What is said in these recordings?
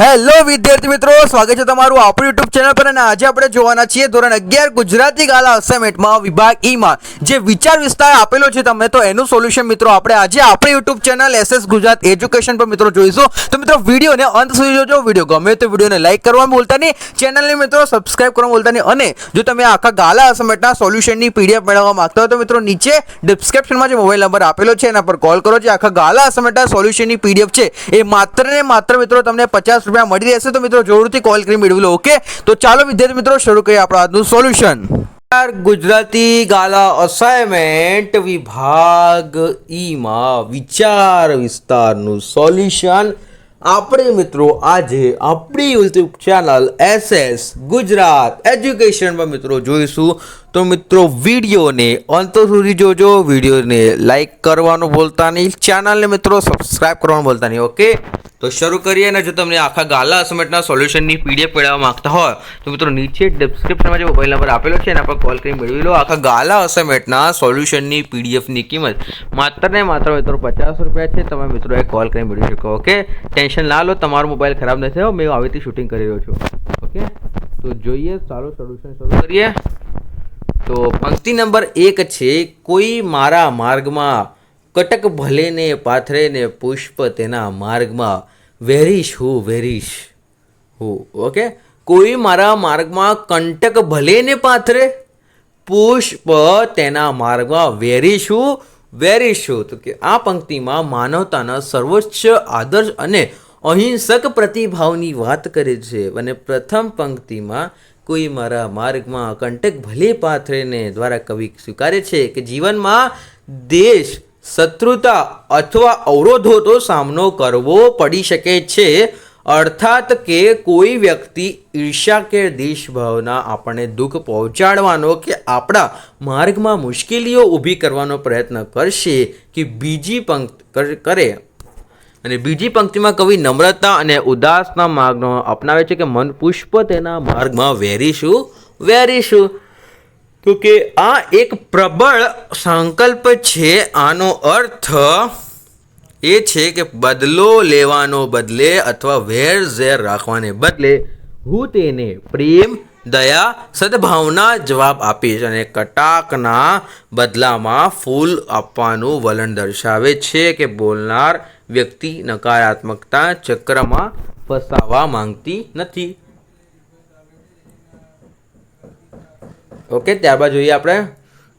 Hello વિદ્યાર્થી મિત્રો, સ્વાગત છે તમારું આપણું યુટ્યુબ ચેનલ પર અને આજે આપણે જોવાના છીએ ધોરણ અગિયાર ગુજરાતી ગાલા અસાઇનમેન્ટમાં વિભાગ ઈમાં જે વિચાર વિસ્તાર આપેલો છે તમને તો એનું સોલ્યુશન મિત્રો આપણે આજે આપણી YouTube channel SS Gujarat education પર મિત્રો જોઈશું. તો મિત્રો વિડીયોને અંત સુધી જોજો. વીડિયો ગમે તો વિડીયોને લાઇક કરવાનું બોલતા નહીં. ચેનલને મિત્રો સબસ્ક્રાઇબ કરવાનું બોલતા નહીં. અને જો તમે આખા ગાલા અસાઇનમેન્ટના સોલ્યુશનની પીડીએફ મેળવવા માંગતા હો તો મિત્રો નીચે ડિસ્ક્રિપ્શનમાં જે મોબાઈલ નંબર આપેલો છે, એના પર કોલ કરો. જે આખા ગાલા અસાઇનમેન્ટના સોલ્યુશનની પીડીએફ છે, એ માત્ર ને માત્ર મિત્રો તમને પચાસ રૂપિયા મળી રહેશે તો મિત્રો જરૂરથી કોલ કરી મેળવી લો ઓકે તો ચાલો વિદ્યાર્થી મિત્રો, શરૂ કરીએ આપણું આજનું સોલ્યુશન ગુજરાતી ગાલા અસાઇનમેન્ટ વિભાગ ઈમાં વિચાર વિસ્તારનું સોલ્યુશન આપણે મિત્રો આજે આપણી યુટ્યુબ ચેનલ એસએસ ગુજરાત એજ્યુકેશનમાં મિત્રો જોઈશું. તો મિત્રો વિડીયોને અંત સુધી જોજો, વિડીયોને લાઈક કરવાનું ભૂલતા નહીં. ચેનલને મિત્રો સબસ્ક્રાઈબ કરવાનું ભૂલતા નહીં ઓકે તો શરૂ કરીએ અને જો તમને આખા ગાલા અસમેટના સોલ્યુશનની પીડીએફ મેળવવા માંગતા હોય, તો મિત્રો નીચે ડિસ્ક્રિપ્શનમાં જે મોબાઈલ નંબર આપેલો છે, એના પર કોલ કરી મેળવી લો. આખા ગાલા અસમેટના સોલ્યુશનની પીડીએફની કિંમત માત્ર ને માત્ર મિત્રો પચાસ રૂપિયા છે. તમે મિત્રો એ કોલ કરી મેળવી શકો ઓકે ટેન્શન ના લો, તમારો મોબાઈલ ખરાબ નથી થયો. મેં આવી રીતે શૂટિંગ કરી રહ્યો છું ઓકે તો જોઈએ સારું સોલ્યુશન શરૂ કરીએ. તો પંક્તિ નંબર એક છે, કોઈ મારા માર્ગમાં કટક ભલે ને પાથરે ને પુષ્પ તેના માર્ગમાં વેરીશ હું વેરીશ હું. ઓકે? કોઈ મારા માર્ગમાં કંટક ભલે ને પાથરે, પુષ્પ તેના માર્ગમાં વેરીશું વેરીશું તો કે આ પંક્તિમાં માનવતાના સર્વોચ્ચ આદર્શ અને અહિંસક પ્રતિભાવની વાત કરે છે. અને પ્રથમ પંક્તિમાં કોઈ મારા માર્ગમાં કંટક ભલે પાથરેને દ્વારા કવિ સ્વીકારે છે કે જીવનમાં દેશ શત્રુતા અથવા અવરોધોનો સામનો કરવો પડી શકે છે, અર્થાત કે કોઈ વ્યક્તિ ઈર્ષા કે દેશભાવના આપણને દુઃખ પહોંચાડવાનો કે આપણા માર્ગમાં મુશ્કેલીઓ ઊભી કરવાનો પ્રયત્ન કરશે કે બીજી પંક્તિ કરે. અને બીજી પંક્તિમાં કવિ નમ્રતા અને ઉદાસના માર્ગનો અપનાવે છે કે મન પુષ્પ તેના માર્ગમાં વેરીશું વેરીશું. તો કે આ એક પ્રબળ સંકલ્પ છે, આનો અર્થ એ છે કે બદલો લેવાનો બદલે અથવા વેર ઝેર રાખવાને બદલે હું તેને પ્રેમ, દયા, સદભાવના જવાબ આપીશ અને કટાકના બદલામાં ફૂલ આપવાનું વલણ દર્શાવે છે કે બોલનાર વ્યક્તિ નકારાત્મકતા ચક્રમાં ફસાવા માંગતી નથી. ઓકે ત્યારબાદ જોઈએ આપણે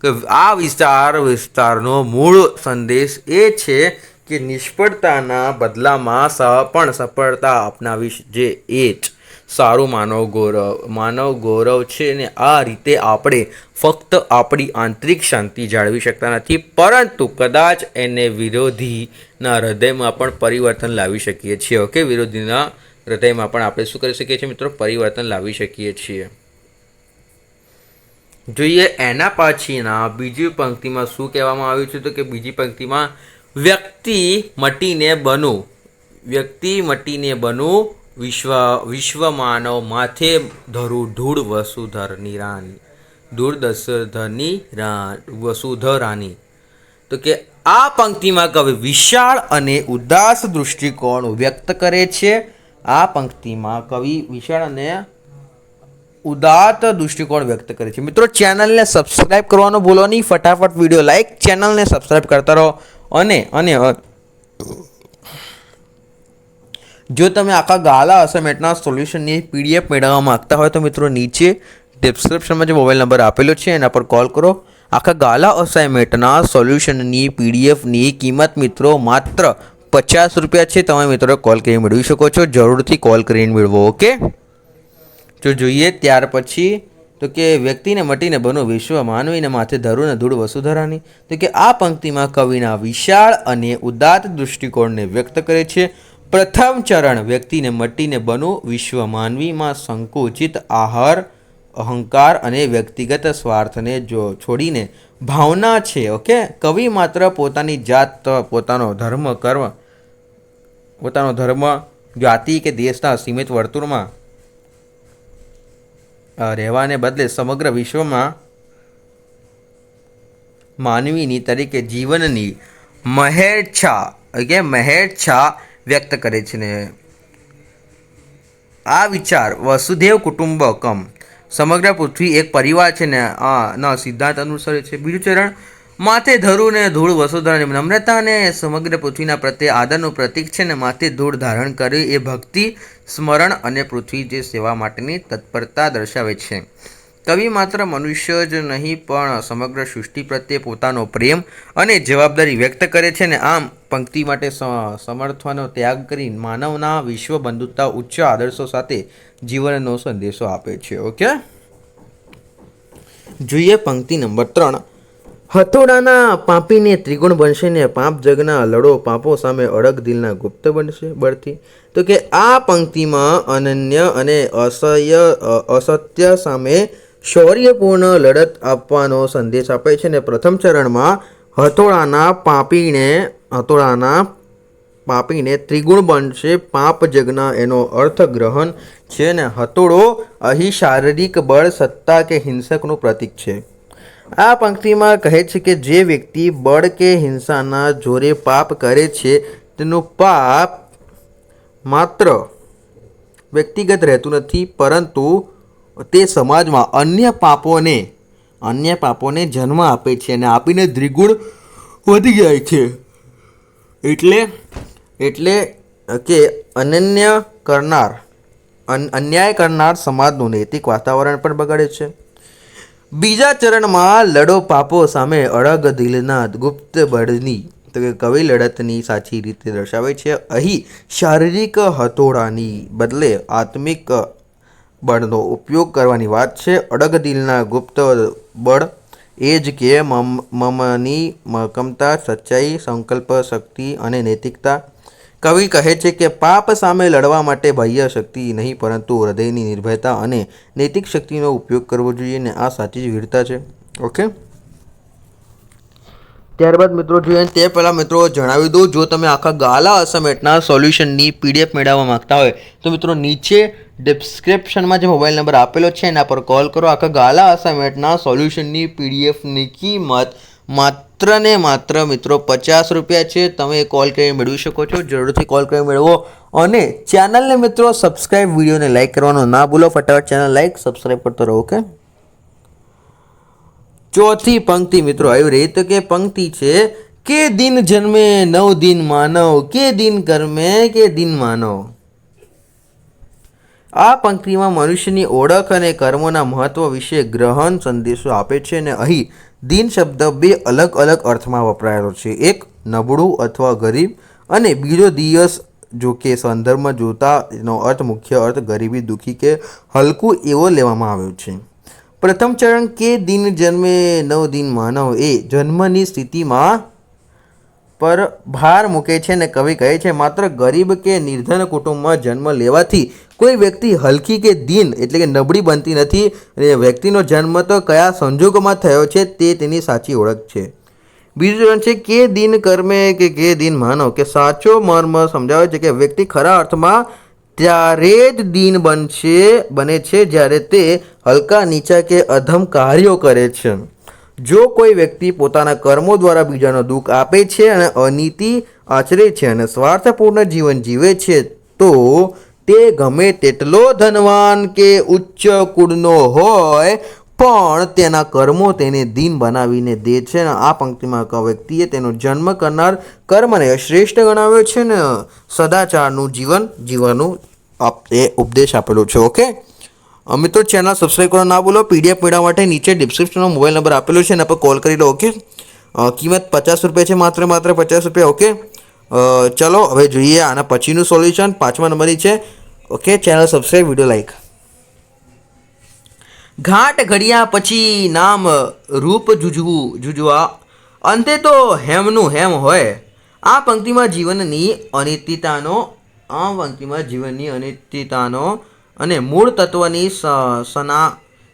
કે આ વિસ્તાર, વિસ્તારનો મૂળ સંદેશ એ છે કે નિષ્ફળતાના બદલામાં પણ સફળતા અપનાવીશ, જે એ જ સારું માનવ ગૌરવ માનવ ગૌરવ છે ને આ રીતે આપણે ફક્ત આપણી આંતરિક શાંતિ જાળવી શકતા નથી, પરંતુ કદાચ એને વિરોધીના હૃદયમાં પણ પરિવર્તન લાવી શકીએ છીએ. ઓકે વિરોધીના હૃદયમાં પણ આપણે શું કરી શકીએ છીએ મિત્રો? પરિવર્તન લાવી શકીએ છીએ. જોઈએ એના પછીના બીજી પંક્તિમાં શું કહેવામાં આવ્યું છે તો કે બીજી પંક્તિમાં વ્યક્તિ મટીને બનો. વ્યક્તિ મટીને બનું વિશ્વ વિશ્વ માનવ માથે ધરું ધૂળ વસુધરની રાની ધૂળ દશધરની વસુધરાની. તો કે આ પંક્તિમાં કવિ વિશાળ અને ઉદાસ દૃષ્ટિકોણ વ્યક્ત કરે છે. આ પંક્તિમાં કવિ વિશાળ અને ઉદાત દૃષ્ટિકોણ વ્યક્ત કરે છે. મિત્રો, ચેનલને સબસ્ક્રાઇબ કરવાનું ભૂલો નહીં. ફટાફટ વીડિયો લાઈક ચેનલને સબસ્ક્રાઇબ કરતા રહો. અને અને જો તમે આખા ગાલા અસાઇનમેન્ટના સોલ્યુશનની પીડીએફ મેળવવા માગતા હોય તો મિત્રો, નીચે ડિસ્ક્રિપ્શનમાં જે મોબાઈલ નંબર આપેલો છે, એના પર કોલ કરો. આખા ગાલા અસાઇનમેન્ટના સોલ્યુશનની પીડીએફની કિંમત મિત્રો, માત્ર પચાસ રૂપિયા છે. તમે મિત્રો કોલ કરીને મેળવી શકો છો. જરૂરથી કોલ કરીને મેળવો ઓકે જો જોઈએ ત્યાર પછી તો કે વ્યક્તિને મટીને બનો વિશ્વ, માનવીને માથે ધરું ને ધૂળ વસુધરાની. તો કે આ પંક્તિમાં કવિના વિશાળ અને ઉદાત્ત દૃષ્ટિકોણને વ્યક્ત કરે છે. પ્રથમ ચરણ વ્યક્તિને મટીને બનો વિશ્વ, માનવીમાં સંકુચિત આહાર, અહંકાર અને વ્યક્તિગત સ્વાર્થને જો છોડીને ભાવના છે, ઓકે? કવિ માત્ર પોતાની જાત, પોતાનો ધર્મ, કર્મ, પોતાનો ધર્મ, જાતિ કે દેશના સીમિત વર્તુળમાં રહેવાને બદલે સમગ્ર વિશ્વમાં માનવીની તરીકે જીવનની મહેચ્છા કે મહેચ્છા વ્યક્ત કરે છે ને. આ વિચાર વસુદેવ કુટુંબકમ, સમગ્ર પૃથ્વી એક પરિવાર છે ને. આ ના સિદ્ધાંત અનુસરે છે. બીજું ચરણ માથે ધરું ને ધૂળ વસુધરાની નમ્રતા અને સમગ્ર પૃથ્વીના પ્રત્યે આદરનું પ્રતીક છે ને માથે ધૂળ ધારણ કરી એ ભક્તિ, સ્મરણ અને પૃથ્વી જે સેવા માટેની તત્પરતા દર્શાવે છે. કવિ માત્ર મનુષ્ય જ નહીં, પણ સમગ્ર સૃષ્ટિ પ્રત્યે પોતાનો પ્રેમ અને જવાબદારી વ્યક્ત કરે છે ને આમ પંક્તિ માટે સમર્થવાનો ત્યાગ કરી માનવના વિશ્વ બંધુતા ઉચ્ચ આદર્શો સાથે જીવનનો સંદેશો આપે છે. ઓકે? જોઈએ પંક્તિ નંબર ત્રણ. હથોડાના પાપીને ત્રિગુણ બનશે ને પાપ જગના લડો પાપો સામે અડગ દિલના ગુપ્ત બનશે બળથી. તો કે આ પંક્તિમાં અનન્ય અને અસહ્ય અસત્ય સામે શૌર્યપૂર્ણ લડત આપવાનો સંદેશ આપે છે ને પ્રથમ ચરણમાં હથોડાના પાપીને હથોડાના પાપીને ત્રિગુણ બનશે પાપ જગના એનો અર્થ ગ્રહણ છે ને હથોડો અહીં શારીરિક બળ સત્તા કે હિંસકનું પ્રતીક છે. આ પંક્તિમાં કહે છે કે જે વ્યક્તિ બળ કે હિંસાના જોરે પાપ કરે છે, તેનું પાપ માત્ર વ્યક્તિગત રહેતું નથી, પરંતુ તે સમાજમાં અન્ય પાપોને અન્ય પાપોને જન્મ આપે છે અને આપીને દ્વિગુણ વધી જાય છે. એટલે એટલે કે અનન્ય કરનાર, અન- અન્યાય કરનાર સમાજનું નૈતિક વાતાવરણ પણ બગાડે છે. બીજા ચરણમાં લડો પાપો સામે અડગ દિલના ગુપ્ત બળની. તો કે કવિ લડતની સાચી રીતે દર્શાવે છે, અહીં શારીરિક હથોડાની બદલે આત્મિક બળનો ઉપયોગ કરવાની વાત છે. અડગ દિલના ગુપ્ત બળ એ જ કે મમ, મમની મકમતા સચ્ચાઈ, સંકલ્પ, શક્તિ અને નૈતિકતા કવિ કહે છે કે પાપ સામે લડવા માટે બાહ્ય શક્તિ નહીં, પરંતુ હૃદયની નિર્ભયતા અને નૈતિક શક્તિનો ઉપયોગ કરવો જોઈએ ને આ સાચી જ વીરતા છે. ઓકે ત્યારબાદ મિત્રો જોઈએ તે પહેલાં મિત્રો જણાવી દઉં, જો તમે આખા ગાલા અસમેટના સોલ્યુશનની પીડીએફ મેળવવા માગતા હોય, તો મિત્રો નીચે ડિસ્ક્રિપ્શનમાં જે મોબાઈલ નંબર આપેલો છે, એના પર કોલ કરો. આખા ગાલા અસમેટના સોલ્યુશનની પીડીએફની કિંમત માત્ર ને માત્ર મિત્રો પચાસ રૂપિયા છે. તમે કોલ કરીને મેળવી શકો છો. જરૂરથી કોલ કરીને મેળવો. અને ચેનલને મિત્રો સબસ્ક્રાઈબ વિડીયોને લાઈક કરવાનો ના ભૂલો. ફટાફટ ચેનલ લાઈક સબસ્ક્રાઈબ કરતો રહો ઓકે ચોથી પંક્તિ મિત્રો આવી રહી. તો કે પંક્તિ છે, કે દિન જન્મે નવ દિન માનવ, કે દિન કર્મે, કે દિન માનવ? આ પંક્તિમાં મનુષ્યની ઓળખ અને કર્મોના મહત્વ વિશે ગ્રહણ સંદેશો આપે છે અને અહીં દિન શબ્દ બે અલગ અલગ અર્થમાં વપરાયેલો છે. એક, નબળું અથવા ગરીબ અને બીજો દિવસ જો કે સંદર્ભમાં જોતા એનો અર્થ મુખ્ય અર્થ ગરીબી, દુઃખી કે હલકું એવો લેવામાં આવ્યો છે. પ્રથમ ચરણ કે દિન જન્મે, નવ દિન માનવ એ જન્મની સ્થિતિમાં પર ભાર મૂકે છે ને કવિ કહે છે, માત્ર ગરીબ કે નિર્ધન કુટુંબમાં જન્મ લેવાથી કોઈ વ્યક્તિ હલકી કે દિન એટલે કે નબળી બનતી નથી અને વ્યક્તિનો જન્મ તો કયા સંજોગોમાં થયો છે તે તેની સાચી ઓળખ છે. બીજું છે, કે દિન કર્મે કે કે દિન માનવ કે સાચો મર્મ સમજાવે છે કે વ્યક્તિ ખરા અર્થમાં ત્યારે જ દિન બનશે, બને છે જ્યારે તે હલકા, નીચા કે અધમ કાર્યો કરે છે. જો કોઈ વ્યક્તિ પોતાના કર્મો દ્વારા બીજાનો દુઃખ આપે છે અને અનીતિ આચરે છે અને સ્વાર્થપૂર્ણ જીવન જીવે છે, તો તે ગમે તેટલો ધનવાન કે ઉચ્ચ કુળનો હોય, પણ તેના કર્મો તેને દીન બનાવીને દે છે અને આ પંક્તિમાં ક વ્યક્તિએ તેનો જન્મ કરનાર કર્મને શ્રેષ્ઠ ગણાવ્યો છે ને સદાચારનું જીવન જીવવાનું આપ એ ઉપદેશ આપેલો છે ઓકે અ, મિત્રો ચેનલ સબસ્ક્રાઈબ કરવા ના ભૂલો. પીડીએફ મેળવવા માટે નીચે ડિસ્ક્રિપ્શનમાં મોબાઈલ નંબર આપેલો છે એના પર કોલ કરી લો ઓકે કિંમત પચાસ રૂપિયા છે, માત્ર માત્ર પચાસ રૂપિયા ઓકે ચલો, હવે જોઈએ આના પછીનું સોલ્યુશન પાંચમા નંબરની છે okay channel subscribe video like ઘાટ ઘડિયા પછી નામ રૂપ જુજવું, જુજવા. અંતે તો હેમનું હેમ હોય. આ પંક્તિમાં જીવનની અનિત્યતાનો, આ પંક્તિમાં જીવનની અનિત્યતાનો અને મૂળ તત્વની સના,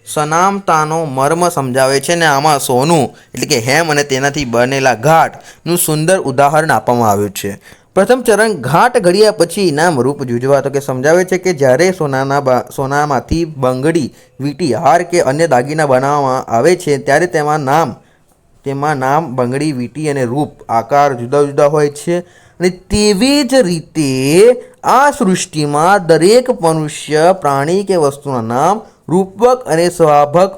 સનામતાનો મર્મ સમજાવે છે ને આમાં સોનું એટલે કે હેમ અને તેનાથી બનેલા ઘાટનું સુંદર ઉદાહરણ આપવામાં આવ્યું છે. પ્રથમ ચરણ ઘાટ ઘડિયા પછી નામ રૂપ જુજવા તો કે સમજાવે છે કે જ્યારે સોનાના સોનામાંથી બંગડી, વીંટી, હાર કે અન્ય દાગીના બનાવવામાં આવે છે ત્યારે તેમાં નામ તેમાં નામ બંગડી, વીંટી અને રૂપ આકાર જુદા જુદા હોય છે. અને તેવી જ રીતે આ સૃષ્ટિમાં દરેક મનુષ્ય, પ્રાણી કે વસ્તુના નામ રૂપક અને સ્વાભક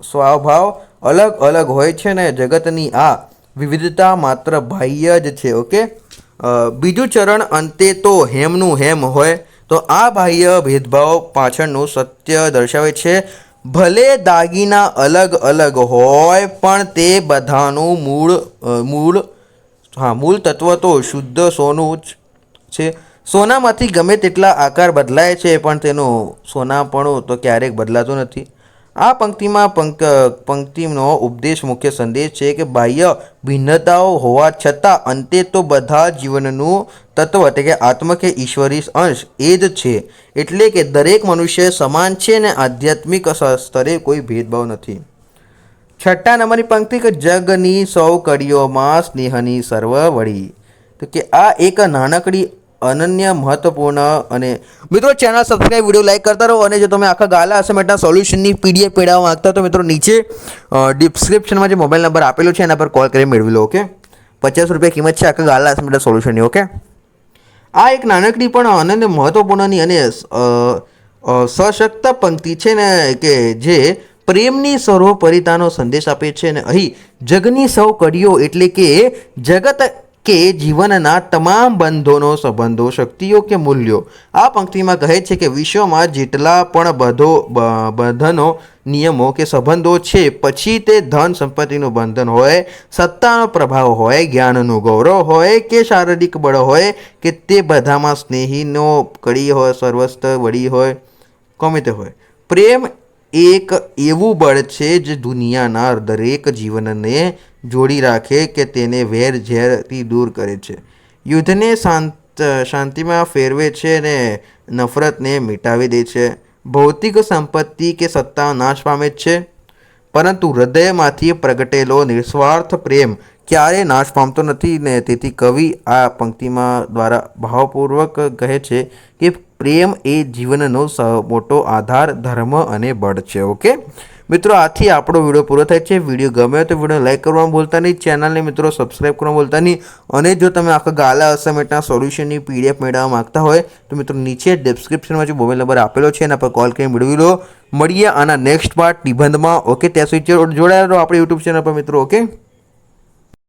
સ્વભાવ અલગ અલગ હોય છે ને જગતની આ વિવિધતા માત્ર બાહ્ય જ છે, ઓકે? બીજું ચરણ અંતે તો હેમનું હેમ હોય, તો આ બાહ્ય ભેદભાવ પાછળનું સત્ય દર્શાવે છે. ભલે દાગીના અલગ અલગ હોય, પણ તે બધાનું મૂળ મૂળ, હા, મૂળ તત્વ તો શુદ્ધ સોનું જ છે. સોનામાંથી ગમે તેટલા આકાર બદલાય છે, પણ તેનું સોનાપણું તો ક્યારેક બદલાતું નથી. આ પંક્તિમાં પંક, પંક્તિનો ઉપદેશ મુખ્ય સંદેશ છે કે બાહ્ય ભિન્નતાઓ હોવા છતાં અંતે તો બધા જીવનનું તત્વ એટલે કે આત્મ કે ઈશ્વરી અંશ એ જ છે. એટલે કે દરેક મનુષ્ય સમાન છે ને આધ્યાત્મિક સ્તરે કોઈ ભેદભાવ નથી. છઠ્ઠા નંબરની પંક્તિ કે જગની સૌ કડીઓમાં સ્નેહની સર્વ વળી તો કે આ એક નાનકડી અનન્ય, મહત્વપૂર્ણ અને મિત્રો ચેનલ સબસ્ક્રાઈબ વીડિયો લાઈક કરતા રહો અને જો તમે આખા ગાલા અસાઇનમેન્ટના સોલ્યુશનની પીડીએફ મેળવવા માંગતા તો મિત્રો નીચે ડિસ્ક્રિપ્શનમાં જે મોબાઈલ નંબર આપેલો છે એના પર કોલ કરી મેળવી લો ઓકે પચાસ રૂપિયા કિંમત છે આખા ગાલા અસાઇનમેન્ટના સોલ્યુશનની ઓકે આ એક નાનકડી પણ અનન્ય, મહત્વપૂર્ણની અને સશક્ત પંક્તિ છે ને કે જે પ્રેમની સર્વોપરિતાનો સંદેશ આપે છે અને અહીં જગની સૌ કડીઓ એટલે કે જગત કે જીવનના તમામ બંધોનો સંબંધો, શક્તિઓ કે મૂલ્યો. આ પંક્તિમાં કહે છે કે વિશ્વમાં જેટલા પણ બધો બંધનો, નિયમો કે સંબંધો છે, પછી તે ધન સંપત્તિનું બંધન હોય, સત્તાનો પ્રભાવ હોય, જ્ઞાનનું ગૌરવ હોય કે શારીરિક બળ હોય, કે તે બધામાં સ્નેહીનો કડી હોય સર્વસ્થ વળી હોય, ગમે તે હોય. પ્રેમ એક એવું બળ છે જે દુનિયાના દરેક જીવનને જોડી રાખે કે તેને વેર ઝેરથી દૂર કરે છે. યુદ્ધને શાંત, શાંતિમાં ફેરવે છે અને નફરતને મિટાવી દે છે. ભૌતિક સંપત્તિ કે સત્તા નાશ પામે છે? પરંતુ હૃદયમાંથી પ્રગટેલો નિસ્વાર્થ પ્રેમ ક્યારેય નાશ પામતો નથી ને તેથી કવિ આ પંક્તિમાં દ્વારા ભાવપૂર્વક કહે છે કે પ્રેમ એ જીવનનો મોટો આધાર, ધર્મ અને બળ છે, ઓકે? મિત્રો, આથી આપણો વીડિયો પૂરો થાય છે. વીડિયો ગમે તો વીડિયો લાઈક કરવાનું ભૂલતા નહીં. ચેનલને મિત્રો સબસ્ક્રાઈબ કરવાનું ભૂલતા નહીં. અને જો તમે આખા ગાલા અસાઇનમેન્ટના સોલ્યુશનની પીડીએફ મેળવવા માગતા હોય, તો મિત્રો નીચે ડિસ્ક્રિપ્શનમાં જે મોબાઈલ નંબર આપેલો છે, એના પર કોલ કરી મેળવી લો. મળીએ આના નેક્સ્ટ પાર્ટ નિબંધમાં, ઓકે? ત્યાં સુધી જોડાયેલો આપણે યુટ્યુબ ચેનલ પર, મિત્રો, ઓકે?